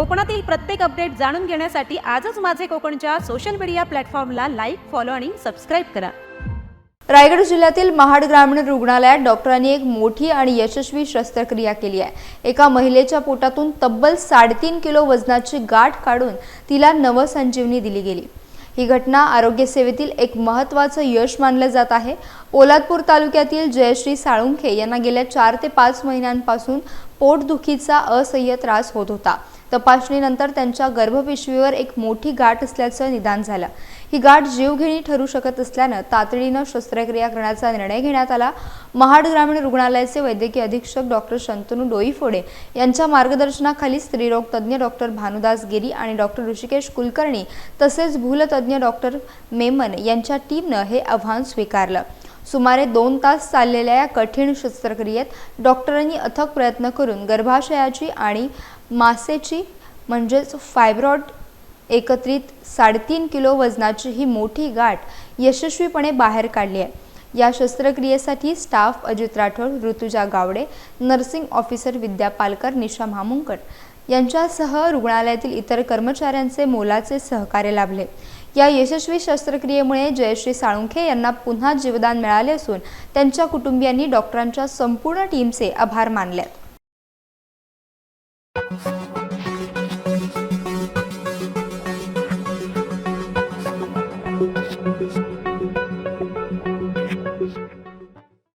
कोकणातील प्रत्येक अपडेट जाणून घेण्यासाठी आजच माझे कोकणच्या सोशल मीडिया प्लॅटफॉर्मला लाईक फॉलो आणि सबस्क्राईब करा. रायगड जिल्ह्यातील महाड ग्रामीण रुग्णालयात डॉक्टरांनी एक मोठी आणि यशस्वी शस्त्रक्रिया केली आहे. एका महिलेच्या पोटातून तब्बल साडेतीन किलो वजनाची गाठ काढून तिला नवसंजीवनी दिली गेली. ही घटना आरोग्य सेवेतील एक महत्त्वाचं यश मानलं जात आहे. पोलादपूर तालुक्यातील जयश्री साळुंखे यांना गेल्या चार ते पाच महिन्यांपासून पोटदुखीचा असह्य त्रास होत होता. तपासणीनंतर त्यांच्या गर्भपिशवीवर एक मोठी गाठ असल्याचं निदान झालं. ही गाठ जीवघेणी ठरू शकत असल्यानं तातडीनं शस्त्रक्रिया करण्याचा निर्णय घेण्यात आला. महाड ग्रामीण रुग्णालयाचे वैद्यकीय अधीक्षक डॉक्टर शंतनू डोईफोडे यांच्या मार्गदर्शनाखाली स्त्रीरोग तज्ज्ञ डॉक्टर भानुदास गिरी आणि डॉक्टर ऋषिकेश कुलकर्णी तसेच भूलतज्ज्ञ डॉक्टर मेमन यांच्या टीमनं हे आव्हान स्वीकारलं. सुमारे दोन तास चाललेल्या या कठीण शस्त्रक्रियेत डॉक्टरांनी अथक प्रयत्न करून गर्भाशयाची आणि मासेची म्हणजेच फायब्रॉड एकत्रित साडेतीन किलो वजनाची ही मोठी गाठ यशस्वीपणे बाहेर काढली आहे. या शस्त्रक्रियेसाठी staff Ajit Rathod Rutuja Gawade nursing officer Vidya Palkar Nisha Mhamunkar यांच्यासह रुग्णालयातील इतर कर्मचाऱ्यांचे मोलाचे सहकार्य लाभले. या यशस्वी शस्त्रक्रियेमुळे जयश्री साळुंखे यांना पुन्हा जीवदान मिळाले असून त्यांच्या कुटुंबियांनी डॉक्टरांच्या संपूर्ण टीमचे आभार मानले